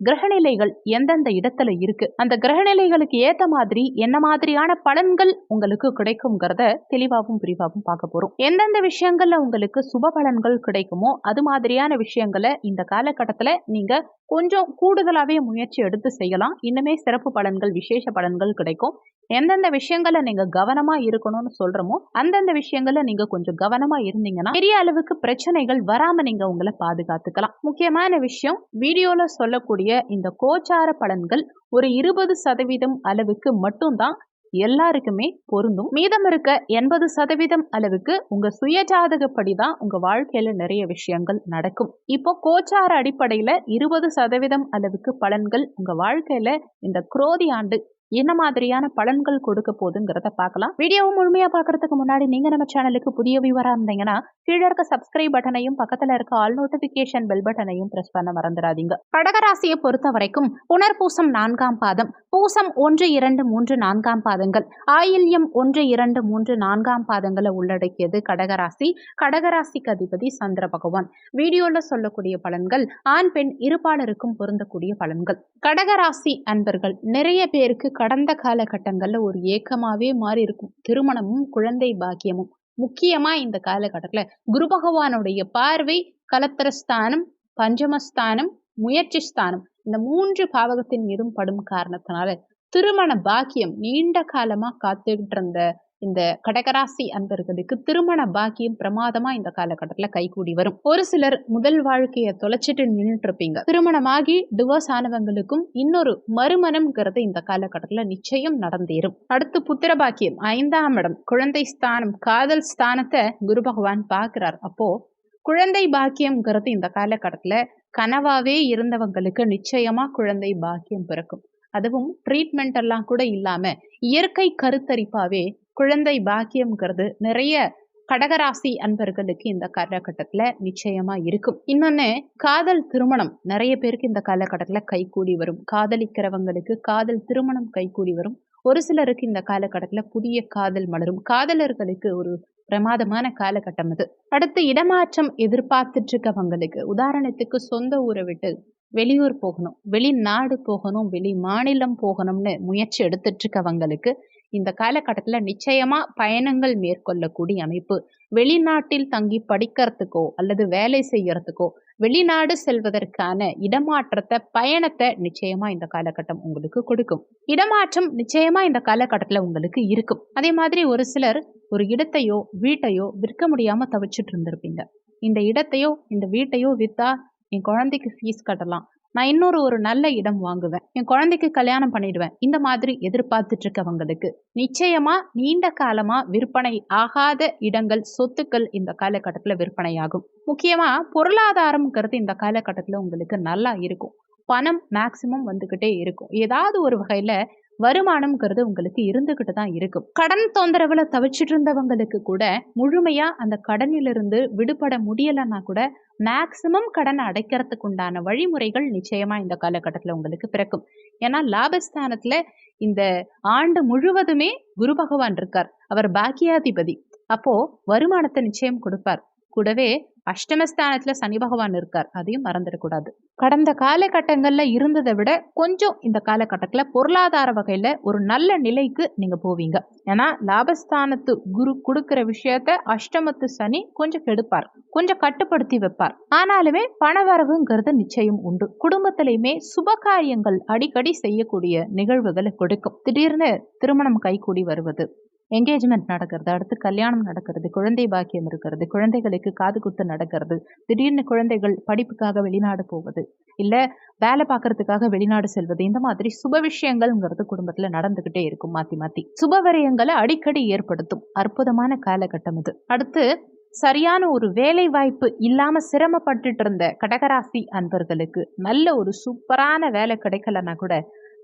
கிரகநிலைகள் எந்தெந்த இடத்துல இருக்கு? அந்த கிரகநிலைகளுக்கு ஏத்த மாதிரி என்ன மாதிரியான பலன்கள் உங்களுக்கு கிடைக்குங்கிறத தெளிவாகவும் விரிவாகவும் பார்க்க போறோம். எந்தெந்த விஷயங்கள்ல உங்களுக்கு சுப பலன்கள் கிடைக்குமோ அது மாதிரியான விஷயங்களை இந்த காலகட்டத்துல நீங்க கொஞ்சம் கூடுதலாகவே முயற்சி எடுத்து செய்யலாம். இன்னுமே சிறப்பு பலன்கள் விசேஷ பலன்கள் கிடைக்கும். எந்தெந்த விஷயங்களை நீங்க கவனமா இருக்கணும்னு சொல்றோமோ அந்தந்த விஷயங்களை நீங்க கொஞ்சம் கவனமா இருந்தீங்கன்னா பெரிய அளவுக்கு பிரச்சனைகள் வராம நீங்க உங்களை பாதுகாத்துக்கலாம். முக்கியமான விஷயம் வீடியோல சொல்லக்கூடிய இந்த கோச்சார பலன்கள் ஒரு இருபது சதவீதம் அளவுக்கு மட்டும்தான் எல்லாருக்குமே பொருந்தும். மீதம் இருக்க எண்பது சதவீதம் அளவுக்கு உங்க சுயஜாதகப்படி தான் உங்க வாழ்க்கையில நிறைய விஷயங்கள் நடக்கும். இப்போ கோச்சார அடிப்படையில இருபது சதவீதம் அளவுக்கு பலன்கள் உங்க வாழ்க்கையில இந்த குரோதி ஆண்டு என்ன மாதிரியான பலன்கள் கொடுக்க போகுதுங்கிறத பார்க்கலாம். வீடியோவை முழுமையா பாக்குறதுக்கு முன்னாடி நீங்க நம்ம சேனலுக்கு புதிய வியூவரா இருந்தீங்கன்னா கீழே இருக்க சப்ஸ்கிரைப் பட்டனையும் பக்கத்துல இருக்க ஆல் நோட்டிபிகேஷன் பெல் பட்டனையும் பிரஸ் பண்ண மறந்துடாதீங்க. கடகராசியை பொறுத்த வரைக்கும் புனர்பூசம் நான்காம் பாதம் பூசம் ஒன்று இரண்டு மூன்று நான்காம் பாதங்கள் ஆயில்யம் ஒன்று இரண்டு மூன்று நான்காம் பாதங்களை உள்ளடக்கியது கடகராசி. கடகராசிக்கு அதிபதி சந்திர பகவான். வீடியோல சொல்லக்கூடிய பலன்கள் ஆண் பெண் இருபாலருக்கும் பொருந்தக்கூடிய பலன்கள். கடகராசி அன்பர்கள் நிறைய பேருக்கு கடந்த காலகட்டங்களில் ஒரு ஏக்கமாகவே மாறி இருக்கும். திருமணமும் குழந்தை பாக்கியமும். முக்கியமாக இந்த காலகட்டத்தில் குரு பகவானுடைய பார்வை கலத்திரஸ்தானம் பஞ்சமஸ்தானம் முயற்சி ஸ்தானம் இந்த மூன்று பாவகத்தின் மீதும் படும் காரணத்தினால திருமண பாக்கியம் நீண்ட காலமாக காத்துக்கிட்டு இருந்த இந்த கடகராசி அன்பர்களுக்கு திருமண பாக்கியம் பிரமாதமா இந்த காலகட்டத்துல கைகூடி வரும். ஒரு சிலர் முதல் வாழ்க்கையை தொலைச்சிட்டு நின்றுட்டு இருப்பீங்க திருமணமாகி டிவோர்ஸ் ஆனவங்களுக்கும் இன்னொரு மறுமணம்ங்கிறது இந்த காலகட்டத்துல நிச்சயம் நடந்தேறும். அடுத்து புத்திர பாக்கியம். ஐந்தாம் இடம். குழந்தை ஸ்தானம். காதல் ஸ்தானத்தை குரு பகவான் பார்க்கிறார். அப்போ குழந்தை பாக்கியம்ங்கிறது இந்த காலகட்டத்துல கனவாவே இருந்தவங்களுக்கு நிச்சயமா குழந்தை பாக்கியம் பிறக்கும். அதுவும் ட்ரீட்மெண்ட் எல்லாம் கூட இல்லாம இயற்கை கருத்தரிப்பாவே குழந்தை பாக்கியம்ங்கிறது நிறைய கடகராசி அன்பர்களுக்கு இந்த காலகட்டத்தில் நிச்சயமாக இருக்கும். இன்னொன்று காதல் திருமணம். நிறைய பேருக்கு இந்த காலகட்டத்தில் கைகூடி வரும். காதலிக்கிறவங்களுக்கு காதல் திருமணம் கைகூடி வரும். ஒரு சிலருக்கு இந்த காலகட்டத்தில் புதிய காதல் மலரும். காதலர்களுக்கு ஒரு பிரமாதமான காலகட்டம் இது அடுத்து இடமாற்றம் எதிர்பார்த்துட்டு இருக்கவங்களுக்கு உதாரணத்துக்கு சொந்த ஊரை விட்டு வெளியூர் போகணும். வெளிநாடு போகணும். வெளி மாநிலம் போகணும்னு முயற்சி எடுத்துட்டு இருக்கவங்களுக்கு இந்த காலகட்டத்தில் நிச்சயமாக பயணங்கள் மேற்கொள்ளக்கூடிய அமைப்பு. வெளிநாட்டில் தங்கி படிக்கிறதுக்கோ அல்லது வேலை செய்யறதுக்கோ வெளிநாடு செல்வதற்கான இடமாற்றத்தை பயணத்தை நிச்சயமா இந்த காலகட்டம் உங்களுக்கு கொடுக்கும். இடமாற்றம் நிச்சயமா இந்த காலகட்டத்தில் உங்களுக்கு இருக்கும். அதே மாதிரி ஒரு சிலர் ஒரு இடத்தையோ வீட்டையோ விற்க முடியாம தவிச்சிட்டு இருந்திருப்பீங்க. இந்த இடத்தையோ இந்த வீட்டையோ வித்தா என் குழந்தைக்கு ஃபீஸ் கட்டலாம். நான் இன்னொரு ஒரு நல்ல இடம் வாங்குவேன். என் குழந்தைக்கு கல்யாணம் பண்ணிடுவேன். இந்த மாதிரி எதிர்பார்த்துட்டு இருக்கவங்களுக்கு நிச்சயமா நீண்ட காலமா விற்பனை ஆகாத இடங்கள் சொத்துக்கள் இந்த காலகட்டத்தில் விற்பனையாகும். முக்கியமா பொருளாதாரம்ங்கிறது இந்த காலகட்டத்தில் உங்களுக்கு நல்லா இருக்கும். பணம் மேக்சிமம் வந்துக்கிட்டே இருக்கும். ஏதாவது ஒரு வகையில வருமானம்ங்கிறது உங்களுக்கு இருந்துகிட்டு தான் இருக்கும். கடன் தொந்தரவுல தவிச்சிட்டு இருந்தவங்களுக்கு கூட முழுமையா அந்த கடனிலிருந்து விடுபட முடியலைன்னா கூட மேக்சிமம் கடனை அடைக்கிறதுக்கு உண்டான வழிமுறைகள் நிச்சயமா இந்த காலகட்டத்தில் உங்களுக்கு பிறக்கும். ஏன்னா லாபஸ்தானத்துல இந்த ஆண்டு முழுவதுமே குரு பகவான் இருக்கார். அவர் பாக்கியாதிபதி. அப்போ வருமானத்தை நிச்சயம் கொடுப்பார். கூடவே அஷ்டமஸ்தானத்துல சனி பகவான் இருக்கார். அதையும் மறந்துடக்கூடாது கடந்த காலகட்டங்கள்ல இருந்ததை விட கொஞ்சம் இந்த காலகட்டத்துல பொருளாதார வகையில ஒரு நல்ல நிலைக்கு நீங்க போவீங்க. ஏன்னா லாபஸ்தானத்து குரு கொடுக்கிற விஷயத்த அஷ்டமத்து சனி கொஞ்சம் கெடுப்பார். கொஞ்சம் கட்டுப்படுத்தி வைப்பார். ஆனாலுமே பணவரவுங்கிறது நிச்சயம் உண்டு. குடும்பத்திலையுமே சுப காரியங்கள் அடிக்கடி செய்யக்கூடிய நிகழ்வுகளை கொடுக்கும். திடீர்னு திருமணம் கைகூடி வருவது என்கேஜ்மெண்ட் நடக்கிறது அடுத்து கல்யாணம் நடக்கிறது குழந்தை பாக்கியம் இருக்கிறது குழந்தைகளுக்கு காது குத்து நடக்கிறது திடீர்னு குழந்தைகள் படிப்புக்காக வெளிநாடு போவது இல்லை வேலை பார்க்கறதுக்காக வெளிநாடு செல்வது இந்த மாதிரி சுப விஷயங்கள்ங்கிறது குடும்பத்தில் நடந்துக்கிட்டே இருக்கும் மாற்றி மாற்றி சுபவரியங்களை அடிக்கடி ஏற்படுத்தும் அற்புதமான காலகட்டம் இது. அடுத்து சரியான ஒரு வேலை வாய்ப்பு இல்லாம சிரமப்பட்டுட்டு இருந்த கடகராசி அன்பர்களுக்கு நல்ல ஒரு சூப்பரான வேலை கிடைக்கலன்னா கூட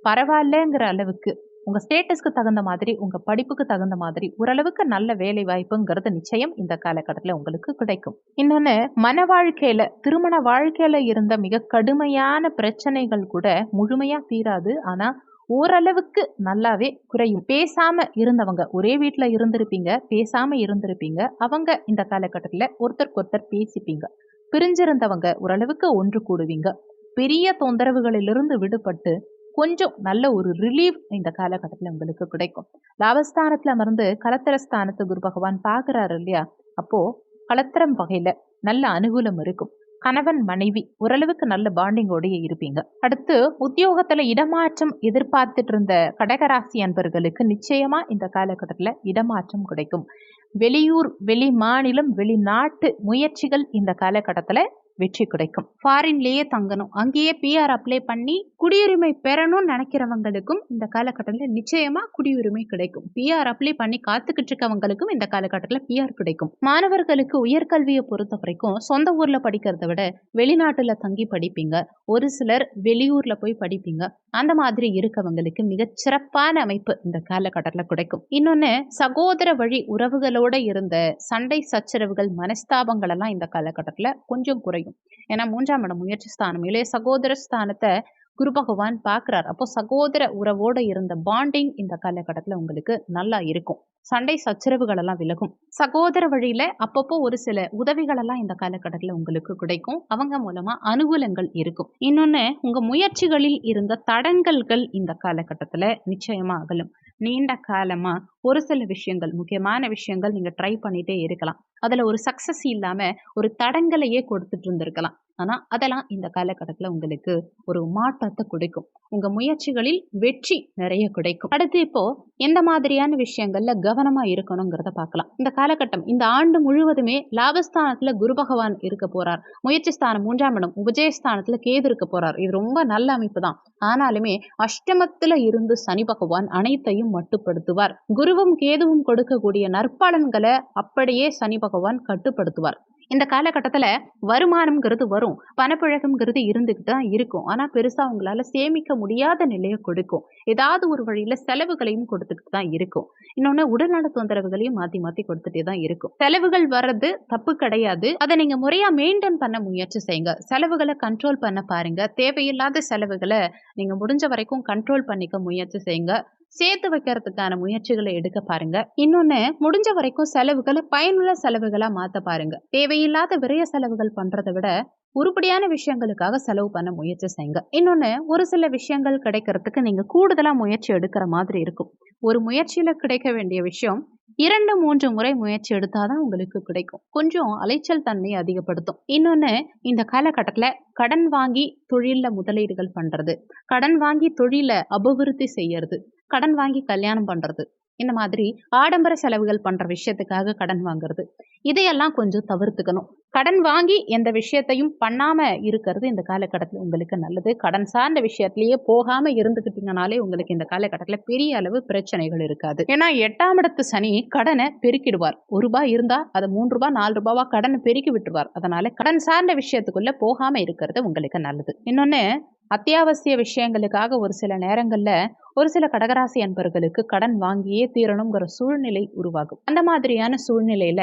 பரவாயில்லங்கிற அளவுக்கு உங்கள் ஸ்டேட்டஸ்க்கு தகுந்த மாதிரி உங்கள் படிப்புக்கு தகுந்த மாதிரி ஓரளவுக்கு நல்ல வேலை வாய்ப்புங்கிறது நிச்சயம் இந்த காலகட்டத்தில் உங்களுக்கு கிடைக்கும். இன்னொன்று மன வாழ்க்கையில் திருமண வாழ்க்கையில் இருந்த மிக கடுமையான பிரச்சனைகள் கூட முழுமையாக தீராது. ஆனால் ஓரளவுக்கு நல்லாவே குறையும். பேசாம இருந்தவங்க ஒரே வீட்டில் இருந்திருப்பீங்க பேசாம இருந்திருப்பீங்க. அவங்க இந்த காலகட்டத்தில் ஒருத்தருக்கு ஒருத்தர் பேசிப்பீங்க. பிரிஞ்சிருந்தவங்க ஓரளவுக்கு ஒன்று கூடுவீங்க. பெரிய தொந்தரவுகளிலிருந்து விடுபட்டு கொஞ்சம் நல்ல ஒரு ரிலீஃப் இந்த காலகட்டத்தில் உங்களுக்கு கிடைக்கும். லாபஸ்தானத்தில் அமர்ந்து கலத்திரஸ்தானத்து குரு பகவான் பார்க்குறாரு இல்லையா? அப்போது கலத்திரம் வகையில் நல்ல அனுகூலம் இருக்கும். கணவன் மனைவி ஓரளவுக்கு நல்ல பாண்டிங்கோடைய இருப்பீங்க. அடுத்து உத்தியோகத்தில் இடமாற்றம் எதிர்பார்த்துட்டு இருந்த கடகராசி அன்பர்களுக்கு நிச்சயமா இந்த காலகட்டத்தில் இடமாற்றம் கிடைக்கும். வெளியூர் வெளி மாநிலம் வெளிநாட்டு முயற்சிகள் இந்த காலகட்டத்தில் வெற்றி கிடைக்கும். ஃபாரின்லேயே தங்கணும். அங்கேயே பிஆர் அப்ளை பண்ணி குடியுரிமை பெறணும்னு நினைக்கிறவங்களுக்கும் இந்த காலகட்டத்தில் நிச்சயமா குடியுரிமை கிடைக்கும். பிஆர் அப்ளை பண்ணி காத்துக்கிட்டு இருக்கவங்களுக்கும் இந்த காலகட்டத்தில் பிஆர் கிடைக்கும். மாணவர்களுக்கு உயர்கல்வியை பொறுத்த வரைக்கும் சொந்த ஊர்ல படிக்கிறத விட வெளிநாட்டுல தங்கி படிப்பீங்க. ஒரு சிலர் வெளியூர்ல போய் படிப்பீங்க. அந்த மாதிரி இருக்கவங்களுக்கு மிகச்சிறப்பான அமைப்பு இந்த காலகட்டத்தில் கிடைக்கும். இன்னொன்று சகோதர வழி உறவுகளோட இருந்த சண்டை சச்சரவுகள் மனஸ்தாபங்கள் எல்லாம் இந்த காலகட்டத்தில் கொஞ்சம் குறையும். ஏன்னா மூன்றாம் இடம் முயற்சி ஸ்தானம். இளைய சகோதர ஸ்தானத்தை குரு பகவான் பார்க்குறார். அப்போ சகோதர உறவோடு இருந்த பாண்டிங் இந்த காலகட்டத்தில் உங்களுக்கு நல்லா இருக்கும். சண்டை சச்சரவுகள் எல்லாம் விலகும். சகோதர வழியில அப்பப்போ ஒரு சில உதவிகள் எல்லாம் இந்த காலகட்டத்தில் உங்களுக்கு கிடைக்கும். அவங்க மூலமா அனுகூலங்கள் இருக்கும். இன்னொன்னு உங்க முயற்சிகளில் இருந்த தடங்கல்கள் இந்த காலகட்டத்தில் நிச்சயமா அகலும். நீண்ட காலமா ஒரு சில விஷயங்கள் முக்கியமான விஷயங்கள் நீங்க ட்ரை பண்ணிட்டே இருக்கலாம். அதுல ஒரு சக்சஸ் இல்லாம ஒரு தடங்களையே கொடுத்துட்டு இருந்திருக்கலாம். ஆனா அதெல்லாம் இந்த காலகட்டத்தில் உங்களுக்கு ஒரு மாற்றத்தை கொடுக்கும். உங்க முயற்சிகளில் வெற்றி நிறைய கிடைக்கும். அடுத்து இப்போ எந்த மாதிரியான விஷயங்கள்ல கவனமா இருக்கணுங்கிறத பார்க்கலாம். இந்த காலகட்டம் இந்த ஆண்டு முழுவதுமே லாபஸ்தானத்துல குரு பகவான் இருக்க போறார். முயற்சி ஸ்தானம் மூன்றாம் இடம் உபஜயஸ்தானத்துல கேது இருக்க போறார். இது ரொம்ப நல்ல அமைப்பு தான் ஆனாலுமே அஷ்டமத்துல இருந்து சனி பகவான் அனைத்தையும் மட்டுப்படுத்துவார். குருவும் கேதுவும் கொடுக்கக்கூடிய நற்பலன்களை அப்படியே சனி பகவான் கட்டுப்படுத்துவார். இந்த காலகட்டத்தில் வருமானம்ங்கிறது வரும். பணப்புழகம்ங்கிறது இருந்துக்கிட்டு தான் இருக்கும். ஆனால் பெருசாக அவங்களால சேமிக்க முடியாத நிலையை கொடுக்கும். ஏதாவது ஒரு வழியில் செலவுகளையும் கொடுத்துக்கிட்டு தான் இருக்கும். இன்னொன்று உடல்நல தொந்தரவுகளையும் மாற்றி மாற்றி கொடுத்துட்டே தான் இருக்கும். செலவுகள் வர்றது தப்பு கிடையாது. அதை நீங்கள் முறையாக மெயின்டைன் பண்ண முயற்சி செய்யுங்க. செலவுகளை கண்ட்ரோல் பண்ண பாருங்க. தேவையில்லாத செலவுகளை நீங்கள் முடிஞ்ச வரைக்கும் கண்ட்ரோல் பண்ணிக்க முயற்சி செய்யுங்க. சேர்த்து வைக்கிறதுக்கான முயற்சிகளை எடுக்க பாருங்க. இன்னொன்னு முடிஞ்ச வரைக்கும் செலவுகளை பயனுள்ள செலவுகளா மாத்த பாருங்க. தேவையில்லாத விரய செலவுகள் பண்றதை விட உருப்படியான விஷயங்களுக்காக செலவு பண்ண முயற்சி செய்யுங்க. இன்னொன்று ஒரு சில விஷயங்கள் கிடைக்கிறதுக்கு நீங்கள் கூடுதலாக முயற்சி எடுக்கிற மாதிரி இருக்கும். ஒரு முயற்சியில் கிடைக்க வேண்டிய விஷயம் இரண்டு மூன்று முறை முயற்சி எடுத்தாதான் உங்களுக்கு கிடைக்கும். கொஞ்சம் அலைச்சல் தன்மையை அதிகப்படுத்தும். இன்னொன்று இந்த காலகட்டத்தில் கடன் வாங்கி தொழிலில் முதலீடுகள் பண்ணுறது கடன் வாங்கி தொழிலை அபிவிருத்தி செய்யறது. கடன் வாங்கி கல்யாணம் பண்ணுறது இந்த மாதிரி ஆடம்பர செலவுகள் பண்ணுற விஷயத்துக்காக கடன் வாங்குறது. இதையெல்லாம் கொஞ்சம் தவிர்த்துக்கணும். கடன் வாங்கி எந்த விஷயத்தையும் பண்ணாமல் இருக்கிறது இந்த காலகட்டத்தில் உங்களுக்கு நல்லது. கடன் சார்ந்த விஷயத்திலேயே போகாமல் இருந்துக்கிட்டீங்கனாலே உங்களுக்கு இந்த காலகட்டத்தில் பெரிய அளவு பிரச்சனைகள் இருக்காது. ஏன்னா எட்டாம் இடத்து சனி கடனை பெருக்கிடுவார். ஒரு ரூபாய் இருந்தால் அதை மூன்று ரூபாய் நாலு ரூபாவா கடனை பெருக்கி விட்டுருவார். அதனால கடன் சார்ந்த விஷயத்துக்குள்ள போகாமல் இருக்கிறது உங்களுக்கு நல்லது. இன்னொன்று அத்தியாவசிய விஷயங்களுக்காக ஒரு சில நேரங்களில் ஒரு சில கடகராசி அன்பர்களுக்கு கடன் வாங்கியே தீரணுங்கிற சூழ்நிலை உருவாகும். அந்த மாதிரியான சூழ்நிலையில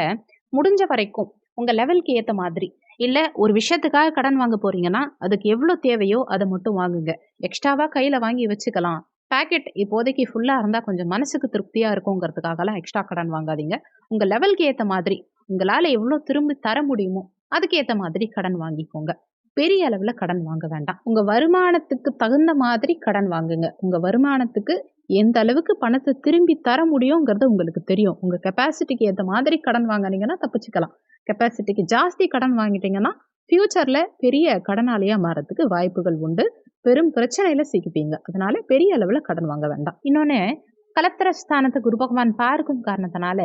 முடிஞ்ச வரைக்கும் உங்கள் லெவலுக்கு ஏற்ற மாதிரி. இல்லை ஒரு விஷயத்துக்காக கடன் வாங்க போறீங்கன்னா அதுக்கு எவ்வளோ தேவையோ அதை மட்டும் வாங்குங்க. எக்ஸ்ட்ராவாக கையில் வாங்கி வச்சுக்கலாம். பேக்கெட் இப்போதைக்கு ஃபுல்லாக இருந்தால் கொஞ்சம் மனசுக்கு திருப்தியாக இருக்குங்கிறதுக்காகலாம் எக்ஸ்ட்ரா கடன் வாங்காதீங்க. உங்கள் லெவலுக்கு ஏற்ற மாதிரி உங்களால் எவ்வளோ திரும்பி தர முடியுமோ அதுக்கு ஏற்ற மாதிரி கடன் வாங்கிக்கோங்க. பெரிய அளவில் கடன் வாங்க வேண்டாம். உங்கள் வருமானத்துக்கு தகுந்த மாதிரி கடன் வாங்குங்க. உங்கள் வருமானத்துக்கு எந்த அளவுக்கு பணத்தை திரும்பி தர முடியுங்கிறது உங்களுக்கு தெரியும். உங்கள் கெப்பாசிட்டிக்கு ஏற்ற மாதிரி கடன் வாங்கினீங்கன்னா தப்பிச்சுக்கலாம். கெப்பாசிட்டிக்கு ஜாஸ்தி கடன் வாங்கிட்டீங்கன்னா ஃப்யூச்சரில் பெரிய கடனாளியாக மாறதுக்கு வாய்ப்புகள் உண்டு. பெரும் பிரச்சனையில் சிக்கிப்பீங்க. அதனால பெரிய அளவில் கடன் வாங்க வேண்டாம். இன்னொன்று கலத்திர ஸ்தானத்தை குரு பகவான் பார்க்கும் காரணத்தினால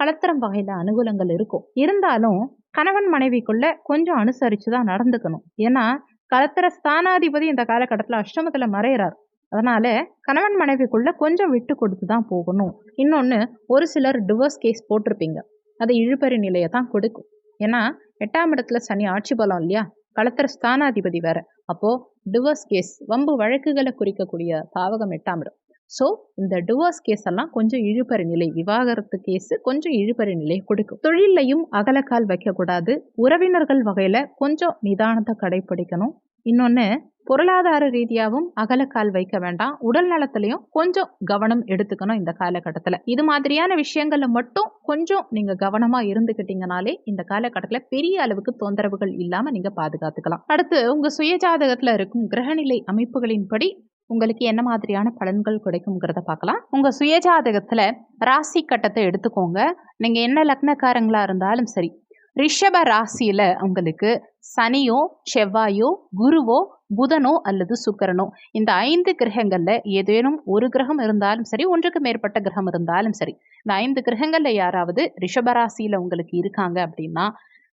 கலத்திரம் வகையில் அனுகூலங்கள் இருக்கும். இருந்தாலும் கணவன் மனைவிக்குள்ள கொஞ்சம் அனுசரித்து தான் நடந்துக்கணும். ஏன்னா கலத்திர ஸ்தானாதிபதி இந்த காலகட்டத்தில் அஷ்டமத்தில் மறையிறார். அதனால் கணவன் மனைவிக்குள்ளே கொஞ்சம் விட்டு கொடுத்து தான் போகணும். இன்னொன்று ஒரு சிலர் டிவோர்ஸ் கேஸ் போட்டிருப்பீங்க. அது இழுபறி நிலையை தான் கொடுக்கும். ஏன்னா எட்டாம் இடத்துல சனி ஆட்சி பலம் இல்லையா? களத்திர ஸ்தானாதிபதி வேற. அப்போது டிவோர்ஸ் கேஸ் வம்பு வழக்குகளை குறிக்கக்கூடிய பாவகம் எட்டாம் இடம். ஸோ இந்த டிவோர்ஸ் கேஸ் எல்லாம் கொஞ்சம் இழுபறி நிலை விவாகரத்து கேஸ் கொஞ்சம் இழுபறி நிலை கொடுக்கும். தொழிலையும் அகலக்கால் வைக்கக்கூடாது. உறவினர்கள் வகையில் கொஞ்சம் நிதானத்தை கடைபிடிக்கணும். இன்னொன்று பொருளாதார ரீதியாகவும் அகலக்கால் வைக்க வேண்டாம். உடல் நலத்திலையும் கொஞ்சம் கவனம் எடுத்துக்கணும் இந்த காலகட்டத்தில். இது மாதிரியான விஷயங்கள்ல மட்டும் கொஞ்சம் நீங்கள் கவனமாக இருந்துக்கிட்டீங்கனாலே இந்த காலகட்டத்தில் பெரிய அளவுக்கு தொந்தரவுகள் இல்லாமல் நீங்கள் பாதுகாத்துக்கலாம். அடுத்து உங்கள் சுயஜாதகத்தில் இருக்கும் கிரகநிலை அமைப்புகளின்படி உங்களுக்கு என்ன மாதிரியான பலன்கள் கிடைக்குங்கிறத பார்க்கலாம். உங்கள் சுயஜாதகத்தில் ராசி கட்டத்தை எடுத்துக்கோங்க. நீங்கள் என்ன லக்னக்காரங்களாக இருந்தாலும் சரி ரிஷப ராசியில் உங்களுக்கு சனியோ செவ்வாயோ குருவோ புதனோ அல்லது சுக்கரனோ. இந்த ஐந்து கிரகங்களில் ஏதேனும் ஒரு கிரகம் இருந்தாலும் சரி ஒன்றுக்கு மேற்பட்ட கிரகம் இருந்தாலும் சரி இந்த ஐந்து கிரகங்களில் யாராவது ரிஷபராசியில் உங்களுக்கு இருக்காங்க அப்படின்னா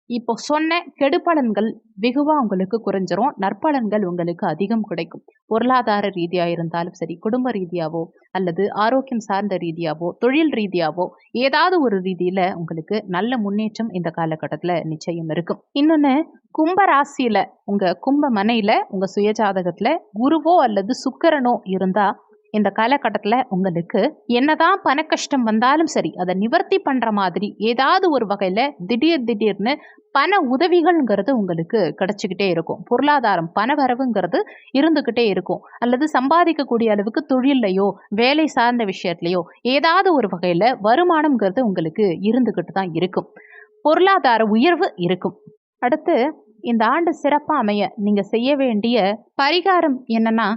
இப்போ சொன்ன கெடுபலன்கள் வெகுவாக உங்களுக்கு குறைஞ்சிரும். நற்பலன்கள் உங்களுக்கு அதிகம் கிடைக்கும். பொருளாதார ரீதியாக இருந்தாலும் சரி குடும்ப ரீதியாவோ அல்லது ஆரோக்கியம் சார்ந்த ரீதியாவோ தொழில் ரீதியாவோ ஏதாவது ஒரு ரீதியில் உங்களுக்கு நல்ல முன்னேற்றம் இந்த காலகட்டத்தில் நிச்சயம் இருக்கும். இன்னொன்று கும்ப ராசியில் உங்கள் கும்ப மனையில் உங்கள் சுயஜாதகத்தில் குருவோ அல்லது சுக்கரனோ இருந்தால் இந்த காலகட்டத்தில் உங்களுக்கு என்னதான் பண கஷ்டம் வந்தாலும் சரி அதை நிவர்த்தி பண்ணுற மாதிரி ஏதாவது ஒரு வகையில் திடீர் திடீர்னு பண உதவிகள்ங்கிறது உங்களுக்கு கிடச்சிக்கிட்டே இருக்கும். பொருளாதாரம் பண வரவுங்கிறது இருந்துக்கிட்டே இருக்கும். அல்லது சம்பாதிக்கக்கூடிய அளவுக்கு தொழிலையோ வேலை சார்ந்த விஷயத்துலையோ ஏதாவது ஒரு வகையில் வருமானம்ங்கிறது உங்களுக்கு இருந்துக்கிட்டு தான் இருக்கும். பொருளாதார உயர்வு இருக்கும். அடுத்து இந்த ஆண்டு சிறப்பாக அமைய நீங்கள் செய்ய வேண்டிய பரிகாரம் என்னன்னா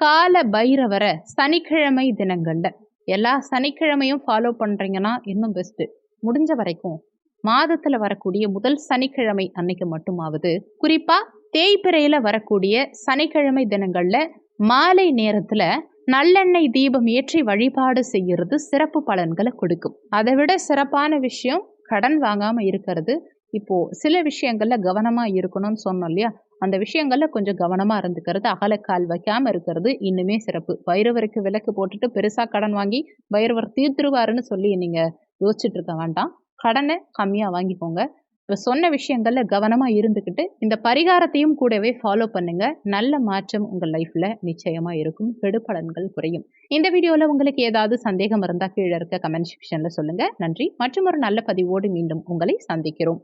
கால பைரவரை சனிக்கிழமை தினங்களில். எல்லா சனிக்கிழமையும் ஃபாலோ பண்ணுறீங்கன்னா இன்னும் பெஸ்ட்டு முடிஞ்ச வரைக்கும் மாதத்தில் வரக்கூடிய முதல் சனிக்கிழமை அன்னைக்கு மட்டுமாவது. குறிப்பாக தேய்பிறையில் வரக்கூடிய சனிக்கிழமை தினங்களில் மாலை நேரத்தில் நல்லெண்ணெய் தீபம் ஏற்றி வழிபாடு செய்கிறது சிறப்பு பலன்களை கொடுக்கும். அதை விட சிறப்பான விஷயம் கடன் வாங்காமல் இருக்கிறது. இப்போது சில விஷயங்களில் கவனமாக இருக்கணும்னு சொன்னோம் இல்லையா? அந்த விஷயங்களில் கொஞ்சம் கவனமாக இருந்துக்கிறது அகலக்கால் வைக்காமல் இருக்கிறது இன்னுமே சிறப்பு. பைரவருக்கு விலக்கு போட்டுட்டு பெருசாக கடன் வாங்கி பைரவர் தீர்த்துருவாருன்னு சொல்லி நீங்கள் யோசிச்சுட்டு இருக்க வேண்டாம். கடனை கம்மியாக வாங்கிக்கோங்க. இப்போ சொன்ன விஷயங்களில் கவனமாக இருந்துக்கிட்டு இந்த பரிகாரத்தையும் கூடவே ஃபாலோ பண்ணுங்கள் நல்ல மாற்றம் உங்கள் லைஃப்பில் நிச்சயமாக இருக்கும். கெடுபலன்கள் குறையும். இந்த வீடியோவில் உங்களுக்கு ஏதாவது சந்தேகம் இருந்தால் கீழே இருக்க கமெண்ட் செக்ஷனில் சொல்லுங்கள் நன்றி. மற்றும் ஒரு நல்ல பதிவோடு மீண்டும் உங்களை சந்திக்கிறோம்.